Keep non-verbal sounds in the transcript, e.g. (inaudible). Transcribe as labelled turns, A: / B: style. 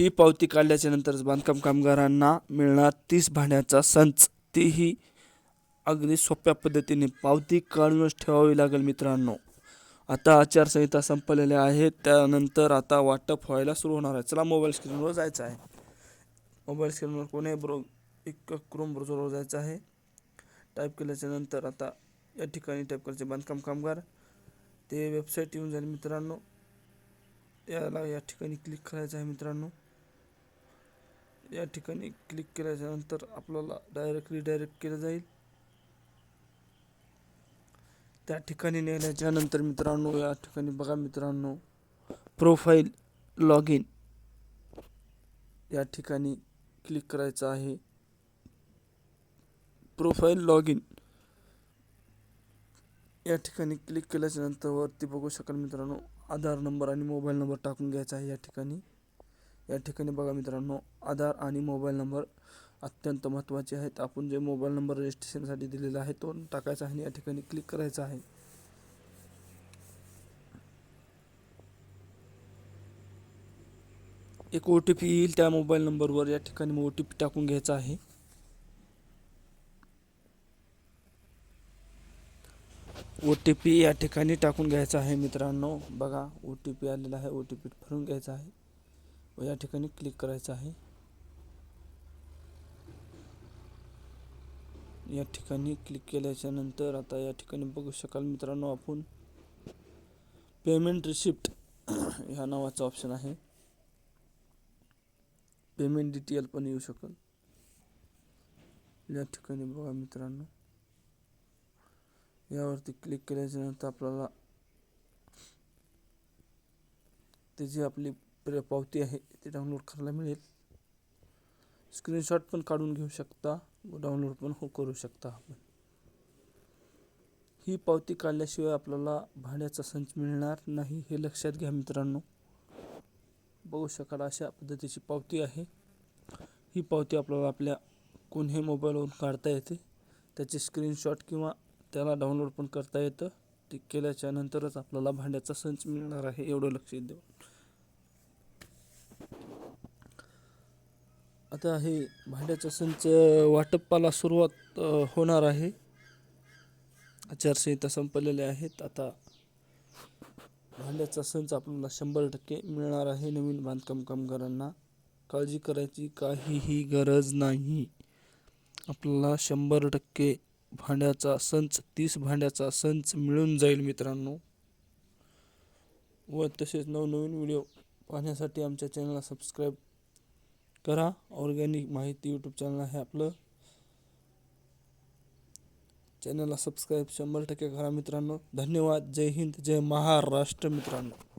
A: ही पावती काढल्याच्या नंतरच बांधकाम कामगारांना मिळणार तीस भांड्याचा संच. तीही अगदी सोप्या पद्धतीने पावती काढूनच ठेवावी लागेल मित्रांनो. आता आचारसंहिता संपलेल्या आहेत त्यानंतर आता वाटप व्हायला सुरू होणार आहे. चला मोबाईल स्क्रीनवर जायचं आहे. मोबाईल स्क्रीनवर कोणी ब्रो एक क्रोम ब्रोजरवर जायचं आहे. टाईप केल्याच्यानंतर आता या ठिकाणी टाईप करायचे बांधकाम कामगार. ते वेबसाईट येऊन जाईल मित्रांनो. याला या ठिकाणी क्लिक करायचं आहे मित्रांनो. या ठिकाणी क्लिक केल्याच्यानंतर आपल्याला डायरेक्ट रिडायरेक्ट केलं जाईल. त्या ठिकाणी नेल्याच्या नंतर मित्रांनो या ठिकाणी बघा मित्रांनो प्रोफाईल लॉग इन या ठिकाणी क्लिक करायचं आहे. प्रोफाईल लॉग इन या ठिकाणी क्लिक केल्याच्यानंतर वरती बघू शकाल मित्रांनो आधार नंबर आणि मोबाईल नंबर टाकून घ्यायचा आहे या ठिकाणी. या ठिकाणी बघा मित्रांनो आधार आणि मोबाईल नंबर अत्यंत महत्त्वाचे आहेत. आपण जे मोबाईल नंबर रजिस्ट्रेशनसाठी दिलेला आहे तो टाकायचा आहे आणि या ठिकाणी क्लिक करायचा आहे. एक ओ टी पी येईल त्या मोबाईल नंबरवर या ठिकाणी ओ टी पी टाकून घ्यायचा आहे. ओ टी पी या ठिकाणी टाकून घ्यायचा आहे मित्रांनो. बघा ओ टी पी आलेला आहे ओ टी पी भरून घ्यायचा आहे. व या ठिकाणी क्लिक करायचं आहे. या ठिकाणी क्लिक केल्याच्यानंतर आता या ठिकाणी बघू शकाल मित्रांनो आपण पेमेंट रिसिप्ट (clears throat) ह्या नावाचा ऑप्शन आहे. पेमेंट डिटेल पण येऊ शकेल. या ठिकाणी बघा मित्रांनो. यावरती क्लिक केल्याच्यानंतर आपल्याला त्याची आपली प्र- पावती आहे ती डाउनलोड करायला मिळेल. स्क्रीनशॉट पण काढून घेऊ शकता व डाउनलोड पण हो करू शकता आपण. ही पावती काढल्याशिवाय आपल्याला भाड्याचा संच मिळणार नाही हे लक्षात घ्या मित्रांनो. बघू शकाल अशा पद्धतीची पावती आहे. ही पावती आपल्याला आपल्या कोणत्याही मोबाईलवरून काढता येते. त्याचे स्क्रीनशॉट किंवा त्याला डाउनलोड पण करता येतं. ते केल्याच्या नंतरच आपल्याला भांड्याचा संच मिळणार आहे एवढं लक्ष देऊ आता हे भांड्याचा संच वाटपाला सुरुवात होणार आहे. आचारसंहिता संपलेल्या आहेत. आता भांड्याचा संच आपल्याला शंभर टक्के मिळणार आहे नवीन बांधकाम कामगारांना. काळजी करायची काहीही गरज नाही. आपल्याला शंभर टक्के भांड्याचा संच तीस भांड्याचा संच मिळून जाईल मित्रांनो. व तसेच नवनवीन व्हिडिओ पाहण्यासाठी आमच्या चॅनलला सबस्क्राईब करा. ऑर्गॅनिक माहिती यूट्यूब चॅनल आहे आपलं. चॅनलला सबस्क्राईब शंभर टक्के करा मित्रांनो. धन्यवाद. जय हिंद. जय महाराष्ट्र मित्रांनो.